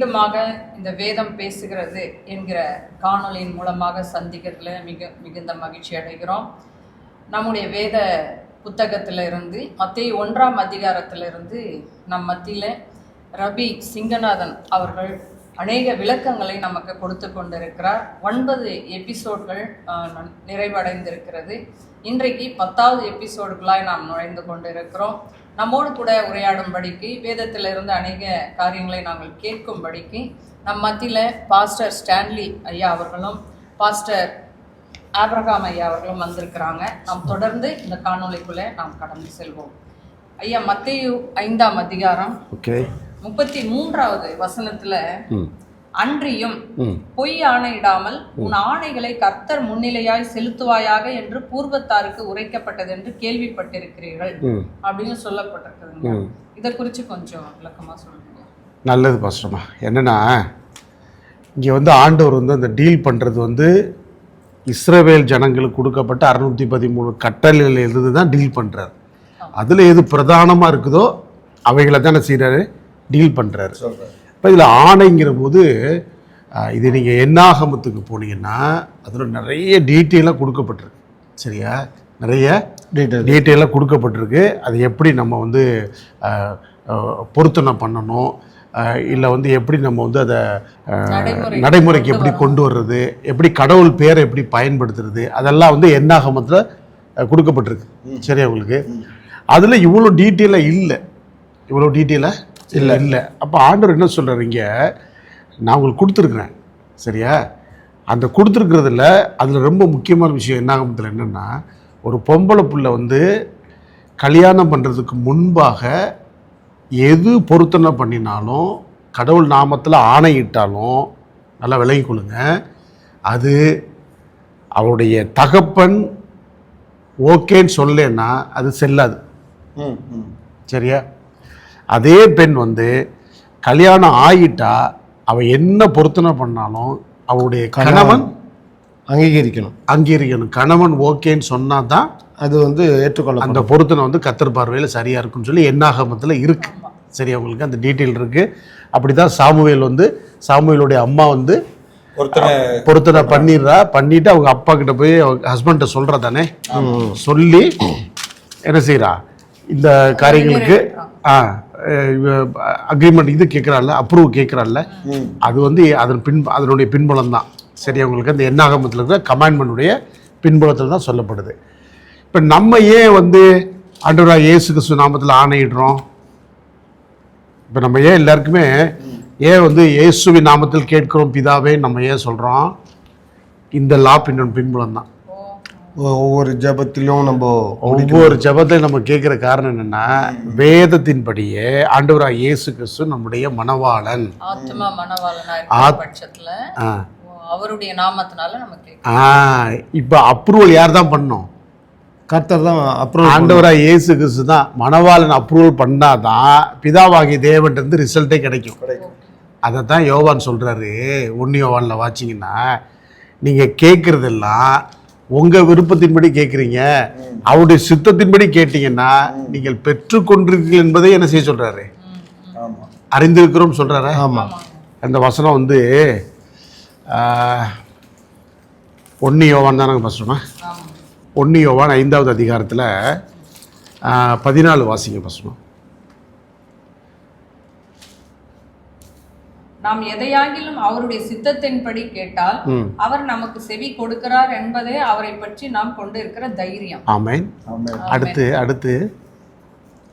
மீண்டுமாக இந்த வேதம் பேசுகிறது என்கிற காணொலியின் மூலமாக சந்திக்கிறதுல மிக மிகுந்த மகிழ்ச்சி அடைகிறோம். நம்முடைய வேத புத்தகத்தில் இருந்து மத்திய ஒன்றாம் அதிகாரத்திலிருந்து நம் மத்தியில் ரபி சிங்கநாதன் அவர்கள் அநேக விளக்கங்களை நமக்கு கொடுத்து கொண்டிருக்கிறார். ஒன்பது எபிசோட்கள் நிறைவடைந்திருக்கிறது. இன்றைக்கு பத்தாவது எபிசோடுகளாய் நாம் நுழைந்து கொண்டிருக்கிறோம். நம்மோடு கூட உரையாடும்படிக்கு வேதத்திலிருந்து அநேக காரியங்களை நாங்கள் கேட்கும்படிக்கு நம் மத்தியில் பாஸ்டர் ஸ்டான்லி ஐயா அவர்களும் பாஸ்டர் ஆபிரகாம் ஐயா அவர்களும் வந்திருக்கிறாங்க. நாம் தொடர்ந்து இந்த காணொளிக்குள்ளே நாம் கடந்து செல்வோம். ஐயா மத்தேயு ஐந்தாம் அதிகாரம் முப்பத்தி மூன்றாவது வசனத்துல அன்றியும் பொய் ஆணையிடாமல் உன் ஆணைகளை கர்த்தர் முன்னிலையாய் செலுத்துவாயாக என்று பூர்வத்தாருக்கு உரைக்கப்பட்டது என்று கேள்விப்பட்டிருக்கிறீர்கள் அப்படின்னு சொல்லப்பட்டிருக்குதுங்க. ம். இதை குறித்து கொஞ்சம் விளக்கமா சொல்லுங்க. நல்லது பாஸ்டர்மா என்னென்னா இங்கே வந்து ஆண்டவர் வந்து அந்த டீல் பண்ணுறது வந்து இஸ்ரவேல் ஜனங்களுக்கு கொடுக்கப்பட்ட அறுநூற்றி பதிமூணு கட்டளைகள் இருந்து தான் டீல் பண்ணுறாரு அதில் எது பிரதானமாக இருக்குதோ அவைகளை தானே செய்கிறாரு டீல் பண்ணுறாரு இப்போ இதில் ஆணைங்கிற போது இது நீங்கள் என்னாகமத்துக்கு போனீங்கன்னா அதில் நிறைய டீட்டெயிலாக கொடுக்கப்பட்டிருக்கு. சரியா? நிறைய டீட்டெயில் டீட்டெயிலாக கொடுக்கப்பட்டிருக்கு. அது எப்படி நம்ம வந்து பொருத்தனை பண்ணணும் இல்லை வந்து எப்படி நம்ம வந்து அதை நடைமுறைக்கு எப்படி கொண்டு வர்றது எப்படி கடவுள் பேரை எப்படி பயன்படுத்துறது அதெல்லாம் வந்து என்னாகமத்தில் கொடுக்கப்பட்டிருக்கு. சரியா உங்களுக்கு? அதில் இவ்வளோ டீட்டெயிலாக இல்லை. இவ்வளோ டீட்டெயிலாக இல்லை. இல்லை. அப்போ ஆண்டவர் என்ன சொல்கிறாரு இங்கே? நான் உங்களுக்கு கொடுத்துருக்குறேன். சரியா? அந்த கொடுத்துருக்கிறதுல அதில் ரொம்ப முக்கியமான விஷயம் என்னாகமத்தில் என்னென்னா ஒரு பொம்பளை புள்ள வந்து கல்யாணம் பண்ணுறதுக்கு முன்பாக எது பொருத்தனை பண்ணினாலும் கடவுள் நாமத்தில் ஆணையிட்டாலும் நல்லா விளங்கி கொள்ளுங்க. அது அவருடைய தகப்பன் ஓகேன்னு சொல்லலைன்னா அது செல்லாது. சரியா? அதே பெண் வந்து கல்யாணம் ஆகிட்டா அவ என்ன பொருத்தனை பண்ணாலும் அவருடைய கணவன் அங்கீகரிக்கணும். அங்கீகரிக்கணும். கணவன் ஓகேன்னு சொன்னா தான் அது வந்து ஏற்றுக்கொள்ள அந்த பொருத்தனை வந்து கத்தர் பார்வையில் சரியா இருக்குன்னு சொல்லி என்னாகமத்தில் இருக்கு. சரி அவங்களுக்கு அந்த டீட்டெயில் இருக்கு. அப்படிதான் சாமுவேல் வந்து சாமுவேலுடைய அம்மா வந்து ஒருத்தனை பொருத்தனை பண்ணிடுறா. பண்ணிட்டு அவங்க அப்பா கிட்ட போய் ஹஸ்பண்ட சொல்றா தானே சொல்லி என்ன செய்றா? இந்த காரியங்களுக்கு ஆ அக்ரிமெண்ட் இது கேட்குறாள்ல அப்ரூவ் கேட்குறாள்ல. அது வந்து அதன் பின் அதனுடைய பின்புலம் தான். சரி அவங்களுக்கு அந்த எண்ணாகமத்தில் இருக்கிற கமாண்ட்மெண்ட்டுடைய பின்புலத்தில் தான் சொல்லப்படுது. இப்போ நம்ம ஏன் வந்து ஆண்டவராக இயேசு கிறிஸ்து நாமத்தில் ஆணையிடுறோம்? இப்போ நம்ம ஏன் எல்லாருக்குமே ஏன் வந்து இயேசுவின் நாமத்தில் கேட்கிறோம் பிதாவே நம்ம ஏன் சொல்கிறோம் இந்த லா பின்னோட பின்புலம் தான். ஒவ்வொரு ஜெபத்திலும் நம்ம ஒவ்வொரு ஜெபத்தையும் நம்ம கேட்குற காரணம் என்னன்னா வேதத்தின்படியே ஆண்டவராக இயேசு கிறிஸ்து நம்முடைய மணவாளன். ஆத்மா ஆ. அவருடைய நாமத்தினால நமக்கு ஆ இப்போ அப்ரூவல் யார் தான் பண்ணோம்? கர்த்தர் தான் அப்புறம் ஆண்டவராக இயேசு கிறிஸ்து தான் மணவாளன் அப்ரூவல் பண்ணாதான் பிதாவாகிய தேவன்ட்டு இருந்து ரிசல்ட்டே கிடைக்கும். அதை தான் யோவான் சொல்கிறாரு ஒன்று யோவானில் வாச்சிங்கன்னா நீங்கள் கேட்குறதெல்லாம் உங்கள் விருப்பத்தின்படி கேட்குறீங்க அவருடைய சித்தத்தின்படி கேட்டீங்கன்னா நீங்கள் பெற்றுக்கொண்டிருக்கீர்கள் என்பதை என்ன செய்ய சொல்கிறாரு ஆமா. அறிந்திருக்கிறோம் சொல்கிறாரா ஆமாம் அந்த வசனம் வந்து ஒன்று யோவான் தானங்க ஃபஸ்ட்டுமா ஒன்று யோவான் ஐந்தாவது அதிகாரத்தில் பதினாலு வாசிங்க ஃபஸ்ட்டுமா நாம் எதையாகிலும் அவருடைய சித்தத்தின்படி கேட்டால் அவர் நமக்கு செவி கொடுக்கிறார் என்பதே அவரை பற்றி நாம் கொண்டிருக்கிற தைரியம். ஆமென். அடுத்து அடுத்து.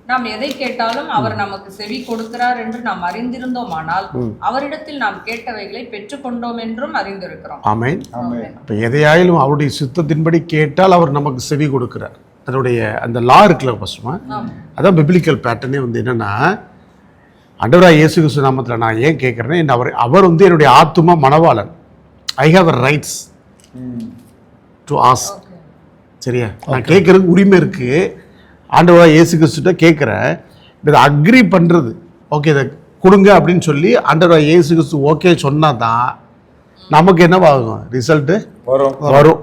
நாம் எதை கேட்டாலும் அவர் நமக்கு செவி கொடுக்கிறார் என்று நாம் அறிந்திருந்தோமானால் அவரிடத்தில் நாம் கேட்டவைகளை பெற்றுக்கொண்டோம் என்றும் அறிந்திருக்கிறோம். ஆமென். ஆமென். இப்போ எதையாயிலும் அவருடைய சித்தத்தின்படி கேட்டால் அவர் நமக்கு செவி கொடுக்கிறார். அதனுடைய அந்த லா இருக்குல்ல பசுமா. அதான் பிப்ளிக்கல் பேட்டர்னே வந்து என்னன்னா ஆண்டவராக இயேசு கிறிஸ்து நாமத்தில் நான் ஏன் கேட்குறேன்னா அவர் அவர் வந்து என்னுடைய ஆத்துமா மணவாளன் I have a rights. To ask சரியா? நான் கேட்கறதுக்கு உரிமை இருக்கு. ஆண்டவராக இயேசு கிறிஸ்துட்ட கேட்குறேன் இதை அக்ரி பண்ணுறது ஓகே இதை கொடுங்க அப்படின்னு சொல்லி ஆண்டவராக இயேசு கிறிஸ்து ஓகே சொன்னா தான் நமக்கு என்னவாகும்? ரிசல்ட்டு வரும். வரும்.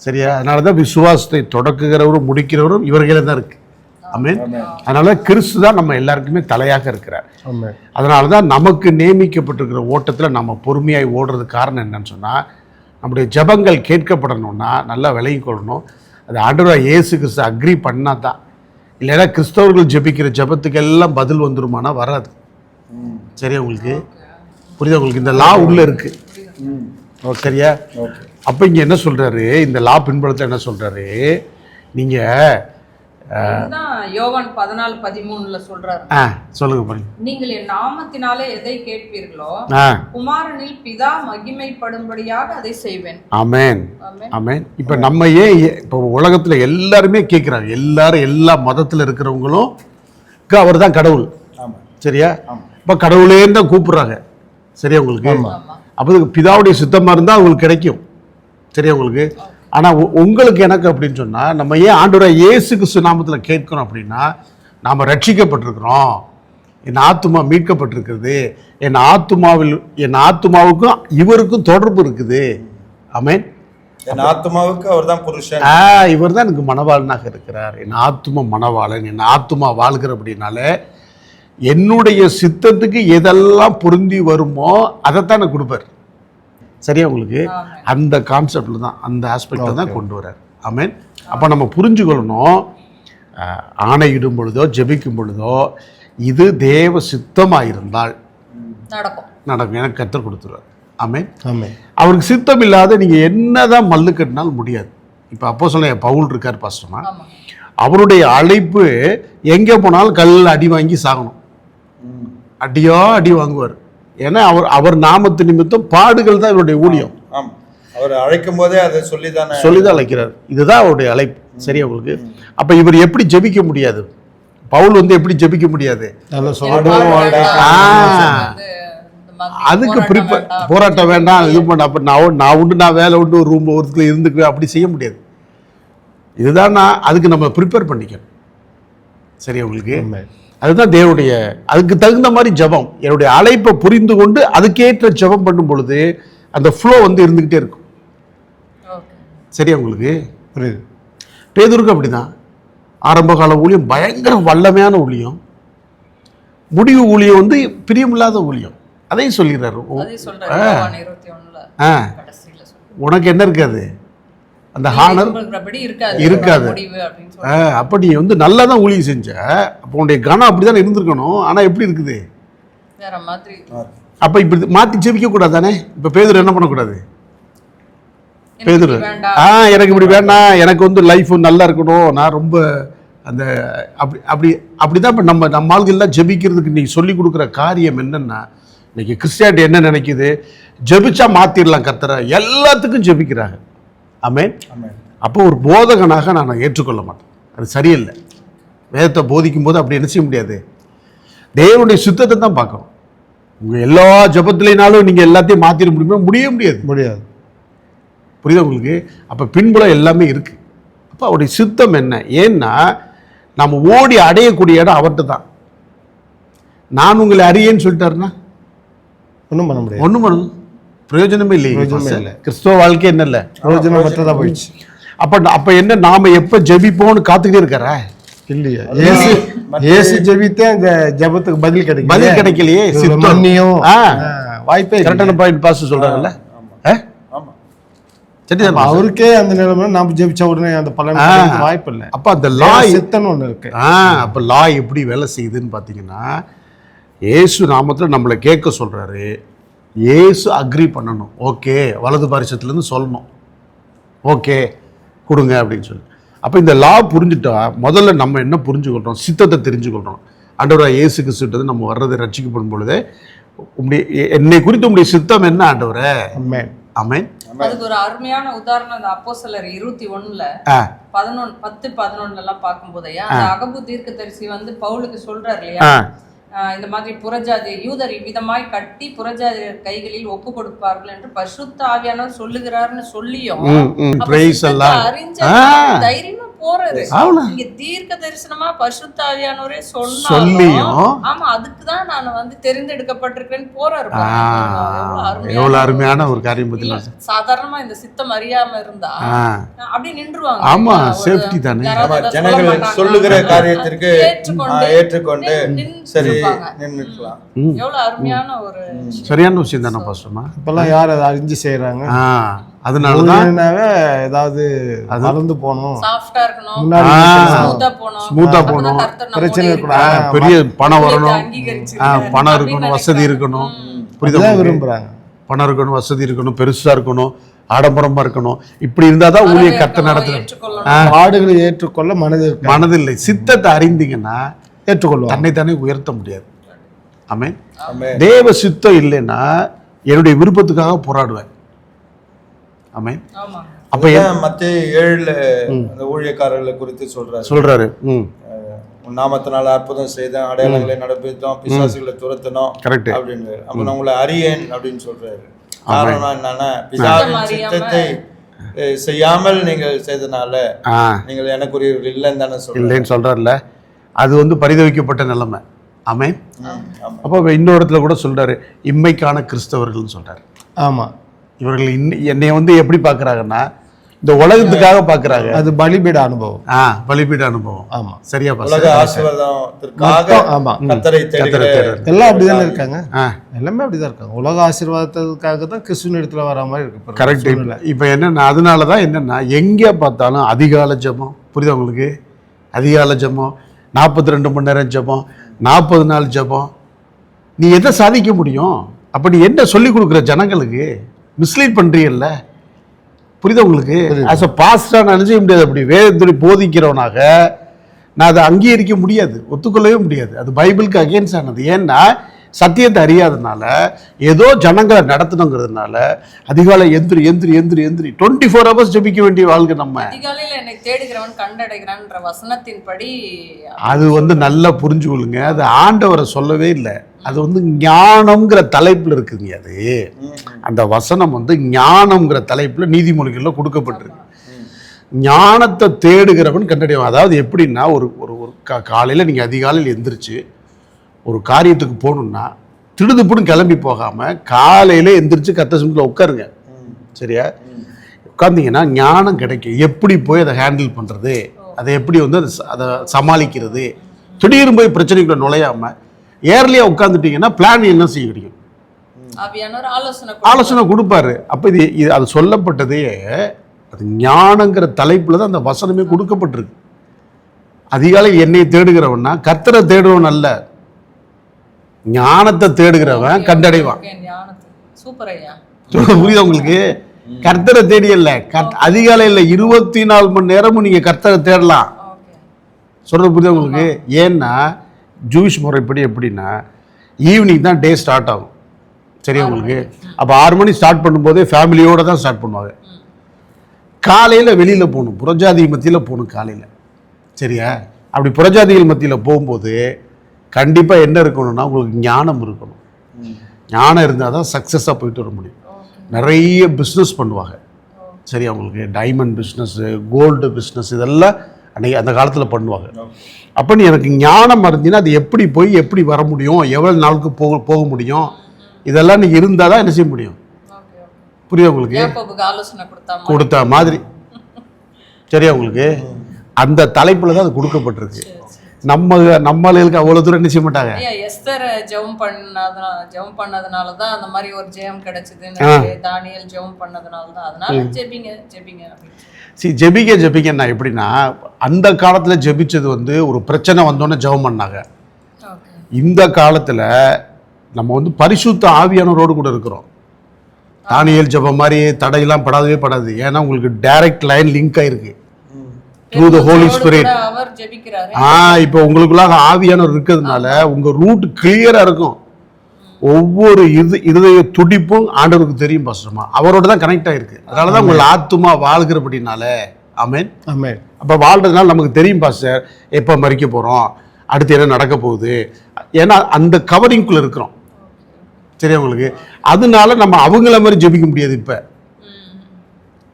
சரியா? அதனால தான் விசுவாசத்தை தொடக்குகிறவரும் முடிக்கிறவரும் இவர்களே தான் இருக்கு. ஆமென். அதனால கிறிஸ்து தான் நம்ம எல்லாருக்குமே தலையாக இருக்கிறார். அதனால தான் நமக்கு நியமிக்கப்பட்டிருக்கிற ஓட்டத்தில் நம்ம பொறுமையாய் ஓடுறது காரணம் என்னன்னு சொன்னால் நம்முடைய ஜெபங்கள் கேட்கப்படணும்னா நல்லா விலகி கொள்ளணும். அது ஆண்டவராக இயேசு கிறிஸ்து அக்ரி பண்ணால் தான் இல்லைன்னா கிறிஸ்தவர்கள் ஜெபிக்கிற ஜெபத்துக்கு எல்லாம் பதில் வந்துருமானா வராது. சரியா உங்களுக்கு? புரியுதா உங்களுக்கு? இந்த லா உள்ள இருக்கு. ம். சரியா? ஓகே. அப்போ இங்கே என்ன சொல்றாரு? இந்த லா பின்புலத்தில் என்ன சொல்றாரு? நீங்க இதுதான் யோவான் பதினாலு பதிமூணுல சொல்றாரு? சொல்லுங்க பாருங்க நீங்கள் என் நாமத்தினாலே எதை கேட்பீர்களோ குமாரனில் பிதா மகிமைப்படும்படியாக அதை செய்வேன். ஆமென். ஆமென். இப்போ நம்ம ஏன் இப்போ உலகத்துல எல்லாருமே கேட்குறாங்க எல்லாரும் எல்லா மதத்துல இருக்கிறவங்களும் அவர் தான் கடவுள். சரியா. இப்போ கடவுளேன்னு தான் கூப்பிடுறாங்க. சரியா உங்களுக்கு? ஆமா. அப்போ பிதாவுடைய சித்தமா இருந்தா உங்களுக்கு கிடைக்கும். சரியா உங்களுக்கு? ஆனா உ- உங்களுக்கு எனக்கு அப்படின்னு சொன்னா நம்ம ஏன் ஆண்டவராக இயேசு கிறிஸ்து நாமத்துல கேட்கிறோம் அப்படின்னா நாம ரட்சிக்கப்பட்டிருக்கிறோம். என் ஆத்துமா மீட்கப்பட்டிருக்கிறது. என் ஆத்துமாவில் என் ஆத்துமாவுக்கும் இவருக்கும் தொடர்பு இருக்குது. ஆமென். என் ஆத்மாவுக்கு அவர் தான் புருஷன். ஆ இவர் தான் எனக்கு மணவாளனாக இருக்கிறார். என் ஆத்தும மணவாளன். என் ஆத்துமா வாழ்கிற அப்படின்னால என்னுடைய சித்தத்துக்கு எதெல்லாம் பொருந்தி வருமோ அதைத்தான் எனக்கு கொடுப்பார். சரியா உங்களுக்கு. அந்த கான்செப்டில் தான் அந்த ஆஸ்பெக்டில் தான் கொண்டு வரார் ஆமென் அப்போ நம்ம புரிஞ்சுக்கொள்ளணும். ஆணையிடும் பொழுதோ ஜெபிக்கும் பொழுதோ இது தேவ சித்தமாக இருந்தால் நடக்கும். நடக்கும். எனக்கு கற்றுக் கொடுத்துருவார். ஆமென் அவருக்கு சித்தம் இல்லாத நீங்கள் என்னதான் மல்லு கட்டினாலும் முடியாது. இப்போ அப்போ சொல்ல பவுல் இருக்கார் பாஸ்டமா அவருடைய அழைப்பு எங்கே போனாலும் கல்லில் அடி வாங்கி சாகணும். அடியோ அடி வாங்குவார். ஏன்னா அவர் அவர் நாமத்து நிமித்தம் பாடுகள் தான் இவருடைய ஊழியம். ஆமாம் அவர் அழைக்கும் போதே அதை சொல்லி தானே சொல்லிதான் அழைக்கிறார். இதுதான் அவருடைய அழைப்பு. சரியா உங்களுக்கு அப்போ இவர் எப்படி ஜெபிக்க முடியாது? பவுல் வந்து எப்படி ஜெபிக்க முடியாது? அதுக்கு ப்ரிப்பேர் வேண்டாம். போராட்டம் வேண்டாம் இது பண்ண அப்போ நான் நான் உண்டு நான் வேலை உண்டு ஒரு ரூம் ஒருத்துல இருந்துக்குவேன் அப்படி செய்ய முடியாது. இதுதான் நான் அதுக்கு நம்ம ப்ரிப்பேர் பண்ணிக்கணும். சரியா உங்களுக்கு அதுதான் தேவனுடைய அதுக்கு தகுந்த மாதிரி ஜெபம். என்னுடைய அழைப்பை புரிந்து கொண்டு அதுக்கேற்ற ஜெபம் பண்ணும் பொழுது அந்த ஃப்ளோ வந்து இருந்துக்கிட்டே இருக்கும். ஓகே. சரியா உங்களுக்கு புரியுது. பேதூருக்கு அப்படிதான். ஆரம்ப கால ஊழியம் பயங்கர வல்லமையான ஊழியம். முடிவு ஊழியம் வந்து பிரியமில்லாத ஊழியம். அதையும் சொல்லிடுறாரு. உனக்கு என்ன இருக்காது அந்த ஹானர் இருக்காது. அப்போ நீ வந்து நல்லா தான் ஊழியம் செஞ்ச. அப்போ உன்னுடைய கனம் அப்படி தானே இருந்திருக்கணும். ஆனால் எப்படி இருக்குது? வேற மாதிரி அப்போ இப்படி மாற்றி ஜெபிக்க கூடாது தானே இப்போ பேதர் என்ன பண்ணக்கூடாது? பேதுரு. ஆ எனக்கு இப்படி வேண்டாம் எனக்கு வந்து லைஃப் நல்லா இருக்கணும். நான் ரொம்ப அந்த அப்படி அப்படி அப்படிதான் இப்போ நம்ம நம்ம ஆளுகள்லாம் ஜெபிக்கிறதுக்கு நீ சொல்லி கொடுக்குற காரியம் என்னன்னா இன்னைக்கு கிறிஸ்டியானிட்டி என்ன நினைக்குது? ஜெபிச்சா மாத்திரலாம் கத்துற எல்லாத்துக்கும் ஜெபிக்கிறாங்க. ஆமாம் அப்போ ஒரு போதகனாக நான் ஏற்றுக்கொள்ள மாட்டேன். அது சரியில்லை. வேதத்தை போதிக்கும் போது அப்படி என்ன செய்ய முடியாது? தேவனுடைய சுத்தத்தை தான் பார்க்கணும். உங்கள் எல்லா ஜெபத்திலேனாலும் நீங்கள் எல்லாத்தையும் மாற்றிட முடியுமா? முடிய முடியாது. முடியாது. புரியுதா உங்களுக்கு? அப்போ பின்புலம் எல்லாமே இருக்கு. அப்போ அவருடைய சித்தம் என்ன? ஏன்னா நம்ம ஓடி அடையக்கூடிய இடம் அவர்கிட்ட தான். நான் உங்களை அறியேன்னு சொல்லிட்டாருன்னா? ஒன்றும் பண்ண முடியாது. ஒன்றும் பண்ணணும் பிரயோஜனமே இல்லை பிரயோஜனமே இல்லை. கிறிஸ்தவ வாழ்க்கை என்ன இல்லை பிரயோஜனம் மற்றதாக போயிடுச்சு. அப்போ அப்போ என்ன நாம எப்போ ஜெபிப்போம்னு காத்துக்கிட்டே இருக்காரா? இல்லையா. ஏசு ஏசு ஜெபித்தே அந்த ஜெபத்துக்கு பதில் கிடைக்கும் பதில் கிடைக்கலையே. ஆ, வாய்ப்பே. கரெக்டான பாயிண்ட் பாஸ் சொல்றாங்கல்ல அவருக்கே அந்த நிலைமை நாம ஜெபிச்ச உடனே அந்த பலன் வாய்ப்பு இல்லை. அப்போ அந்த லா சித்தன் ஒண்ணு இருக்கு. அப்போ லா எப்படி வேலை செய்யுதுன்னு பார்த்தீங்கன்னா இயேசு நாமத்தில் நம்மளை கேட்க சொல்றாரு. ஏசு அக்ரி பண்ணணும். ஓகே வலது பாரிசத்துலேருந்து சொல்லணும். ஓகே கொடுங்க அப்படின்னு சொல்லி. அப்போ இந்த லா புரிஞ்சுட்டா முதல்ல நம்ம என்ன புரிஞ்சுக்கொள்கிறோம் சித்தத்தை தெரிஞ்சுக்கொள்கிறோம் ஆண்டவராக இயேசு கிறிஸ்துட்டது நம்ம வர்றது ரட்சிக்கப்படும் பொழுது எ- என்னை குறித்து உங்களுடைய சித்தம் என்ன ஆண்டவரே? Amen. அமேன் அதுக்கு ஒரு அருமையான உதாரணம் அந்த அப்போ சிலர் இருபத்தி ஒண்ணுல பதினொன்னு பத்து பதினொன்னுல எல்லாம் பார்க்கும்போதையா அந்த அகபு தீர்க்க தரிசி வந்து பவுலுக்கு சொல்றாரு இல்லையா? இந்த மாதிரி புறஜாதி யூதர் இவ்விதமாய் கட்டி புறஜாதியர் கைகளில் ஒப்பு கொடுப்பார்கள் என்று பரிசுத்த ஆவியானவர் சொல்லுகிறாருன்னு சொல்லியும். தைரியமா போறாரு. இங்க தீர்க்க தரிசனமா சொல்லியும். சொன்னாலும் ஆமா அதுக்கு தான் நான் வந்து தெரிந்தெடுக்கப்பட்டிருக்கேன்னு போறாரு. எவ்வளவு எவ்வளோ அருமையான ஒரு காரியம் சாதாரணமா இந்த சித்தம் அறியாம இருந்தா அப்படியே நின்றுவாங்க ஆமா, safety தானே. ஜனங்கள். சொல்லுகிற காரியத்திற்கு ஏற்றுக்கொண்டு சரி. நின்றுக்கலாம். எவ்வளவு அருமையான ஒரு சரியான விஷயம் தானே பாஸ்டர்மா இப்பெல்லாம் யார் அதை அறிஞ்சு செய்யறாங்க அதனால தான் ஏதாவது மறந்து போகணும் சாஃப்டா இருக்கணும். ஸ்மூத்தா போகணும் ஸ்மூத்தா பிரச்சனை. ஆ, பெரிய பணம் வரணும் பணம் இருக்கணும் வசதி. இருக்கணும். புரியுதா? விரும்புறாங்க பணம் இருக்கணும் வசதி இருக்கணும் பெருசா இருக்கணும் ஆடம்பரமா இருக்கணும் இப்படி இருந்தாதான் தான் ஊழிய கத்த ஏற்றுக்கொள்ளணும். பாடுகளை ஏற்றுக்கொள்ள மனது. மனதில்லை சித்தத்தை அறிந்தீங்கன்னா ஏற்றுக்கொள்வாங்க தன்னை தானே உயர்த்த முடியாது ஆமென் ஆமென். தேவ சித்தம் இல்லைன்னா என்னுடைய விருப்பத்துக்காக போராடுவேன் ஆமா. அப்ப அப்ப மத்திய ஏழுல அந்த ஊழியக்காரர்களை குறித்து சொல்றாரு. சொல்றாரு. உன் நாமத்தினால அற்புதம் செய்தேன் அடையாளங்களை நடப்பித்தோம் பிசாசுகளை துரத்தணும் Correct. அப்படின்னு. அப்ப நான் உங்களை அறியேன் அப்படின்னு சொல்றாரு. காரணம் என்னன்னா பிசாவின் சித்தத்தை செய்யாமல் நீங்கள் செய்தனால நீங்கள் எனக்குரியவர்கள் இல்லைன்னு தானே இல்லைன்னு சொல்றாருல்ல. அது வந்து பரிதவிக்கப்பட்ட நிலைமை. ஆமென். ஆமா. அப்போ இன்னொரு இடத்துல கூட சொல்றாரு இம்மைக்கான கிறிஸ்தவர்கள்னு சொல்றாரு. ஆமா. இவர்கள் இன்ன என்னை வந்து எப்படி பார்க்கறாங்கன்னா இந்த உலகத்துக்காக பார்க்கறாங்க. அது பலிபீட அனுபவம். ஆ பலிபீட அனுபவம். ஆமா. சரியா உலக பாஸ்டர் ஆசீர்வாதத்திற்காக மொத்தம், ஆமா. கத்தரை. எல்லாம் அப்படிதானே இருக்காங்க? ஆ. எல்லாமே அப்படிதான் இருக்காங்க. உலக ஆசீர்வாதத்துக்காக தான் கிறிஸ்துவ இடத்துல வர மாதிரி இருக்கு. கரெக்ட் சூழ்நிலை. இப்போ என்னென்னா அதனால தான் என்னென்னா எங்கே பார்த்தாலும் அதிகால ஜெபம். புரியுதா உங்களுக்கு? அதிகால ஜெபம் நாற்பத்தி ரெண்டு மணி நேரம் ஜெபம் நாற்பது நாள் ஜெபம். நீ எதை சாதிக்க முடியும்? அப்போ நீ என்ன சொல்லி கொடுக்குற ஜனங்களுக்கு? மிஸ்லீட் பண்ணுறீல்ல புரியுதா உங்களுக்கு? ஆஸ் அ பாஸ்டாக நான் நினைச்சே முடியாது. அப்படி வேதத்துடைய போதிக்கிறவனாக நான் அதை அங்கீகரிக்க முடியாது. ஒத்துக்கொள்ளவே முடியாது. அது பைபிளுக்கு அகேன்ஸ்ட் ஆனது. ஏன்னா சத்தியத்தை அறியாதனால ஏதோ ஜனங்களை நடத்தணுங்கிறதுனால அதிகாலை எந்திரி எந்திரி எந்திரி எந்திரி. டுவெண்ட்டி ஃபோர் ஹவர்ஸ் ஜெபிக்க வேண்டிய வாழ்க்கை நம்ம. அதிகாலையில என்னை தேடுகிறவன் கண்டடைகிறான்ற வசனத்தின்படி அது வந்து நல்லா புரிஞ்சுக்கொள்ளுங்க அது ஆண்டவரை சொல்லவே இல்லை. அது வந்து ஞானம்ங்கிற தலைப்பில் இருக்குங்க அது. அந்த வசனம் வந்து ஞானம்ங்கிற தலைப்பில் நீதிமொழிகளில் கொடுக்கப்பட்டிருக்கு. ஞானத்தை தேடுகிறவன் கண்டடைவான். அதாவது எப்படின்னா ஒரு ஒரு ஒரு கா காலையில் நீங்கள் அதிகாலையில் எந்திரிச்சு ஒரு காரியத்துக்கு போகணுன்னா திடுதுப்புன்னு கிளம்பி போகாமல் காலையில் எந்திரிச்சு கத்த சிம்பில் உட்காருங்க. சரியா? உட்காந்தீங்கன்னா ஞானம் கிடைக்கும். எப்படி போய் அதை ஹேண்டில் பண்ணுறது அதை எப்படி வந்து அதை அதை சமாளிக்கிறது? திடீர்னு போய் பிரச்சனைக்குள்ள நுழையாமல் ஏர்லியாக உட்காந்துட்டீங்கன்னா பிளான் என்ன செய்ய கிடைக்கும் ஆலோசனை ஆலோசனை கொடுப்பாரு. அப்போ இது இது அது சொல்லப்பட்டதே அது ஞானங்கிற தலைப்பில் தான் அந்த வசனமே கொடுக்கப்பட்டிருக்கு. அதிகாலை என்னை தேடுகிறவன்னா கர்த்தரை தேடுறவன் அல்ல. ஞானத்தை தேடுகிறவன் கண்டடைவான். ஓகே, ஞானத்தை. சூப்பர் ஐயா. சொல்றது புரியுதா உங்களுக்கு? கர்த்தரை தேடி இல்ல கர்த் அதிகாலையில் இருபத்தி நாலு மணி நேரமும் நீங்க கர்த்தரை தேடலாம். ஓகே. சொல்றது புரியுதா உங்களுக்கு? ஏன்னா ஜூஸ் முறைப்படி எப்படின்னா ஈவினிங் தான் டே ஸ்டார்ட் ஆகும். சரியா உங்களுக்கு? அப்போ ஆறு மணி ஸ்டார்ட் பண்ணும்போதே ஃபேமிலியோட தான் ஸ்டார்ட் பண்ணுவாங்க. காலையில் வெளியில் போகணும். புறஜாதி மத்தியில் போகணும் காலையில். சரியா? அப்படி புறஜாதிகள் மத்தியில் போகும்போது கண்டிப்பாக என்ன இருக்கணும்னா உங்களுக்கு ஞானம் இருக்கணும். ஞானம் இருந்தால் தான் சக்ஸஸாக போயிட்டு வர முடியும். நிறைய பிஸ்னஸ் பண்ணுவாங்க. சரியா உங்களுக்கு டைமண்ட் பிஸ்னஸ்ஸு கோல்டு பிஸ்னஸ் இதெல்லாம் அன்னைக்கு அந்த காலத்தில் பண்ணுவாங்க. அப்போ நீ எனக்கு ஞானம் இருந்தீங்கன்னா அது எப்படி போய் எப்படி வர முடியும் எவ்வளோ நாளுக்கு போக போக முடியும் இதெல்லாம் நீ இருந்தால் தான் என்ன செய்ய முடியும்? புரியுதா உங்களுக்கு. கொடுத்த மாதிரி. சரியா உங்களுக்கு? அந்த தலைப்பில் தான் அது கொடுக்கப்பட்டிருக்கு. நம்ம நம்மளுக்கு அவ்வளோ தூரம் என்ன செய்ய மாட்டாங்க? எஸ்தர் ஜெபம் பண்ணதுனால ஜெபம் பண்ணதுனால தான் அந்த மாதிரி ஒரு ஜெயம் கிடைச்சது தானியல் ஜெபம் பண்ணதுனால தான் அதனால ஜெபிங்க ஜெபிங்க அப்படின்னு சொல்லி. சி ஜெபிக்க ஜெபிக்கன்னா எப்படின்னா அந்த காலத்தில் ஜெபிச்சது வந்து ஒரு பிரச்சனை வந்தோன்னே ஜெபம் பண்ணாங்க. இந்த காலத்தில் நம்ம வந்து பரிசுத்த ஆவியானவரோடு கூட இருக்கிறோம். தானியல் ஜெபம் மாதிரி தடையெல்லாம் படாதவே படாது. ஏன்னா உங்களுக்கு டைரக்ட் லைன் லிங்க் ஆயிருக்கு த்ரூ த ஹோலி ஸ்பிரிட் ஆ இப்போ உங்களுக்குள்ளாக ஆவியானவர் இருக்கிறதுனால உங்க ரூட் கிளியரா இருக்கும். ஒவ்வொரு இது இருதய துடிப்பும் ஆண்டவருக்கு தெரியும் பாஸ்டர்மா. அவரோட தான் கனெக்ட் ஆயிருக்கு. அதனால தான் உங்கள் ஆத்துமா வாழ்கிறபடினால. ஆமென் ஆமென் அப்போ வாழ்றதுனால நமக்கு தெரியும் பாஸ்டர் எப்போ மறிக்க போகிறோம் அடுத்து என்ன நடக்க போகுது. ஏன்னா அந்த கவரிங்குள்ளே இருக்கிறோம். சரியா உங்களுக்கு? அதனால நம்ம அவங்கள மாதிரி ஜெபிக்க முடியாது இப்போ.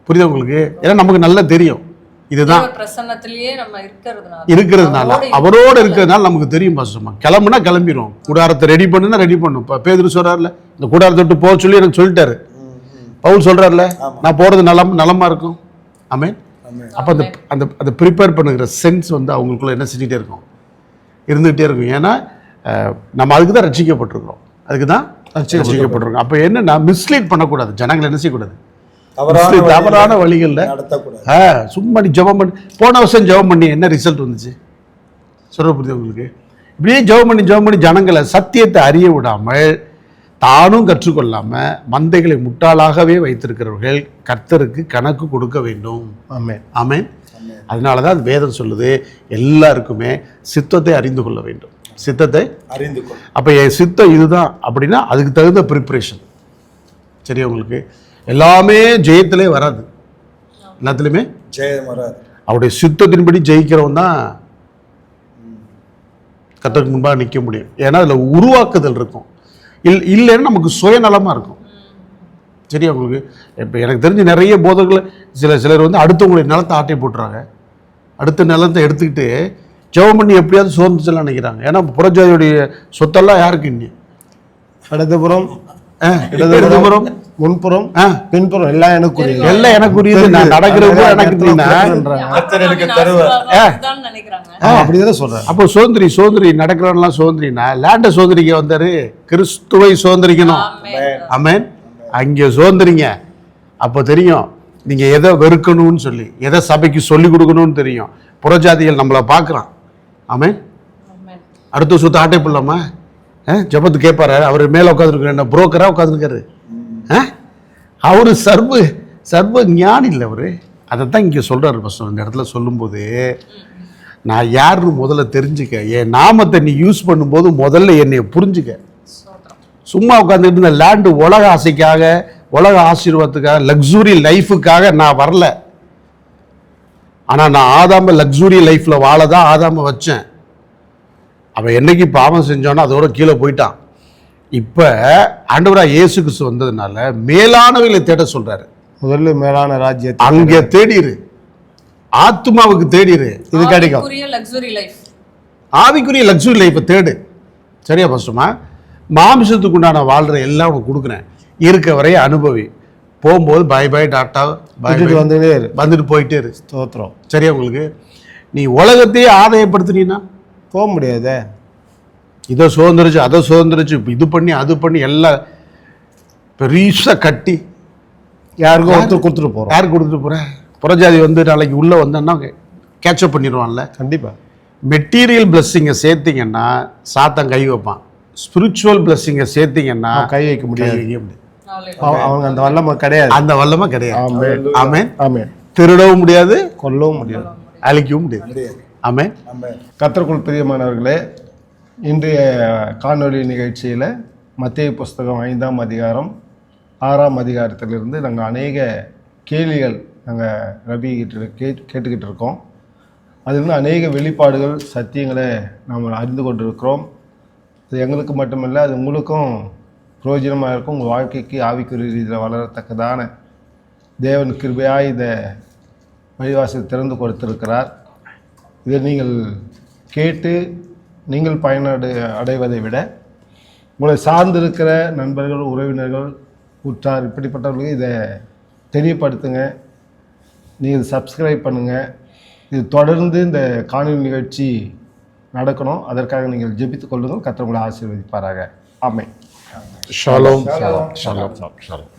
புரியுதா உங்களுக்கு? ஏன்னா நமக்கு நல்லா தெரியும். இதுதான் தேவ பிரசன்னத்திலேயே நம்ம இருக்கிறதுனால. இருக்கிறதுனால. அவரோட இருக்கிறதுனால. நமக்கு தெரியும் பாஸ்டர்மா கிளம்புனா கிளம்பிடும் கூடாரத்தை ரெடி பண்ணுனா ரெடி பண்ணும். இப்போ பேதுரு சொல்றாருல இந்த கூடாரத்தை விட்டு போக சொல்லி எனக்கு சொல்லிட்டாரு. பவுல் சொல்றாருல நான் போறது நலம் நலமா இருக்கும். ஆமென் அப்போ அந்த அந்த அந்த ப்ரிப்பேர் பண்ணுகிற சென்ஸ் வந்து அவங்களுக்குள்ள என்ன செஞ்சுட்டே இருக்கும்? இருந்துகிட்டே இருக்கும். ஏன்னா நம்ம அதுக்கு தான் ரட்சிக்கப்பட்டிருக்கிறோம் அதுக்கு தான் ரட்சிக்கப்பட்டிருக்கோம் அப்போ என்னன்னா மிஸ்லீட் பண்ணக்கூடாது. ஜனங்களை என்ன செய்யக்கூடாது? தவறான தவறான வழிகளில். நடத்தக்கூடாது சும்மா நீ ஜெபம் பண்ணி. போன வருஷம் ஜெபம் பண்ணி என்ன ரிசல்ட் வந்துச்சு? சொல்ல புரியுது உங்களுக்கு இப்படியே ஜெபம் பண்ணி ஜெபம் பண்ணி ஜனங்களை சத்தியத்தை அறிய விடாமல் தானும் கற்றுக்கொள்ளாம மந்தைகளை முட்டாளாகவே வைத்திருக்கிறவர்கள் கர்த்தருக்கு கணக்கு கொடுக்க வேண்டும். ஆமென். ஆமென். அதனால தான் அது வேதம் சொல்லுது. எல்லாருக்குமே சித்தத்தை அறிந்து கொள்ள வேண்டும். சித்தத்தை அறிந்து கொள். அப்போ என் சித்தம் இதுதான் அப்படின்னா அதுக்கு தகுந்த ப்ரிப்ரேஷன் சரியா உங்களுக்கு? எல்லாமே ஜெயத்திலே வராது. எல்லாத்துலேயுமே? ஜெயம் வராது. அவருடைய சித்தத்தின்படி ஜெயிக்கிறவன் தான் கத்தருக்கு முன்பாக நிற்க முடியும். ஏன்னா அதில் உருவாக்குதல் இருக்கும். இல் இல்லைன்னா நமக்கு சுயநலமாக இருக்கும். சரியா உங்களுக்கு? இப்போ எனக்கு தெரிஞ்சு நிறைய போதர்கள் சில சிலர் வந்து அடுத்தவங்களுடைய நிலத்தை ஆட்டை போட்டுறாங்க. அடுத்த நிலத்தை எடுத்துக்கிட்டு ஜெபம் பண்ணி எப்படியாவது சோர்ந்துச்சலாம் நினைக்கிறாங்க. ஏன்னா புறஜாதியுடைய சொத்தெல்லாம் யாருக்கு இன்னும் இடதுபுறம். ஆ, இடதுபுறம். முன்புறம் ஆ. பின்புறம் எல்லாம் எனக்குரியது எல்லாம் எனக்குரியது நான் நடக்கிறது எனக்கு எனக்கு அப்படிதானே சொல்றேன். அப்போ சுதந்திரி சுதந்திரி நடக்கிறவன்லாம் சுதந்திரினா லேண்டை சுதந்திரிக்க வந்தாரு கிறிஸ்துவை சுதந்திரிக்கணும். ஆமென். ஆமென். அங்கே சுதந்திரிங்க. அப்போ தெரியும் நீங்க எதை வெறுக்கணும்னு சொல்லி எதை சபைக்கு சொல்லி கொடுக்கணும்னு தெரியும். புறஜாதிகள் நம்மளை பார்க்குறான். ஆமென். ஆமென். அடுத்த சுத்த ஆட்டை போடலாமா ஜபத்து கேட்பாரு. அவர் மேலே உட்காந்துருக்காரு என்ன புரோக்கராக உட்காந்துருக்காரு அவர் சர்வ சர்வ ஞானி இல்லை அவரு. அதை தான் இங்கே சொல்கிறார் பசங்க இந்த இடத்துல சொல்லும்போது நான் யாருன்னு முதல்ல தெரிஞ்சுக்க. என் நாமத்தை நீ யூஸ் பண்ணும்போது முதல்ல என்னை புரிஞ்சுக்க. சும்மா உட்காந்துட்டு இந்த லேண்டு உலக ஆசைக்காக உலக ஆசீர்வாதத்துக்காக லக்ஸுரி லைஃபுக்காக நான் வரல. ஆனால் நான் ஆதாம லக்ஸுரி லைஃப்பில் வாழ தான் ஆதாம வச்சேன். அவன் என்னைக்கு பாவம் செஞ்சானோ அதோட கீழே போயிட்டான். இப்போ ஆண்டவராக இயேசு கிறிஸ்து வந்ததுனால மேலானவைகளை தேட சொல்றாரு. முதல்ல மேலான ராஜ்யத்தை அங்கே தேடிரு. ஆத்மாவுக்கு தேடிரு. இது கிடைக்கும் ஆவிக்குரிய லக்ஸுரி லைஃப் ஆவிக்குரிய லக்ஸுரி லைஃப்பை தேடு. சரியா ஃபஸ்ட்டுமா மாமிசத்துக்கு உண்டான வாழ்கிற எல்லாம் உனக்கு கொடுக்குறேன். இருக்க வரைய அனுபவி. போகும்போது பை பை டாட்டா பை விட்டுட்டு வந்துட்டே இரு. வந்துட்டு போயிட்டே இரு. ஸ்தோத்திரம். சரியா உங்களுக்கு? நீ உலகத்தையே ஆதாயப்படுத்தினீன்னா? போக முடியாதே. இதை சுதந்திரிச்சு அதை சுதந்திரிச்சு இது பண்ணி அது பண்ணி எல்லாம் பெருசா கட்டி யாருக்கும் ஒருத்தர் கொடுத்துட்டு போறோம். யார் கொடுத்துட்டு போற? புறஜாதி வந்து நாளைக்கு உள்ள வந்தோன்னா கேட்சப் பண்ணிடுவான்ல. கண்டிப்பா. மெட்டீரியல் பிளஸ்ஸிங்கை சேர்த்தீங்கன்னா சாத்தன் கை வைப்பான். ஸ்பிரிச்சுவல் பிளஸ்ஸிங்கை சேர்த்தீங்கன்னா கை வைக்க முடியாது. வைக்க முடியாது. அவ- அவங்க அந்த வல்லமை கிடையாது. அந்த வல்லமை கிடையாது. ஆமென். ஆமென். ஆமென். திருடவும் முடியாது. கொல்லவும் முடியாது. அழிக்கவும் முடியாது. நம்ம கத்தருக்குள் பிரியமானவர்களே இன்றைய காணொளி நிகழ்ச்சியில் மத்திய புஸ்தகம் ஐந்தாம் அதிகாரம் ஆறாம் அதிகாரத்திலிருந்து நாங்கள் அநேக கேள்விகள் நாங்கள் ரவி கிட்ட கே கேட்டுக்கிட்டு இருக்கோம். அதிலிருந்து அநேக வெளிப்பாடுகள் சத்தியங்களை நாம் அறிந்து கொண்டிருக்கிறோம். அது எங்களுக்கு மட்டுமல்ல அது உங்களுக்கும் பிரயோஜனமாக இருக்கும். உங்கள் வாழ்க்கைக்கு ஆவிக்குரிய ரீதியில் வளரத்தக்கதான தேவன் கிருபையாக இதை வழிவாசல் திறந்து கொடுத்திருக்கிறார். இதை நீங்கள் கேட்டு நீங்கள் பயனடை அடைவதை விட உங்களை சார்ந்திருக்கிற நண்பர்கள் உறவினர்கள் உற்றார் இப்படிப்பட்டவர்களுக்கு இதை தெரியப்படுத்துங்க. நீங்கள் சப்ஸ்கிரைப் பண்ணுங்கள் இது தொடர்ந்து இந்த காணொலி நிகழ்ச்சி நடக்கணும். அதற்காக நீங்கள் ஜெபித்துக் கொள்ளுங்கள். கர்த்தர் உங்களை ஆசீர்வதிப்பாராக. ஆமென். ஷாலோம். ஷாலோம். ஷாலோம்.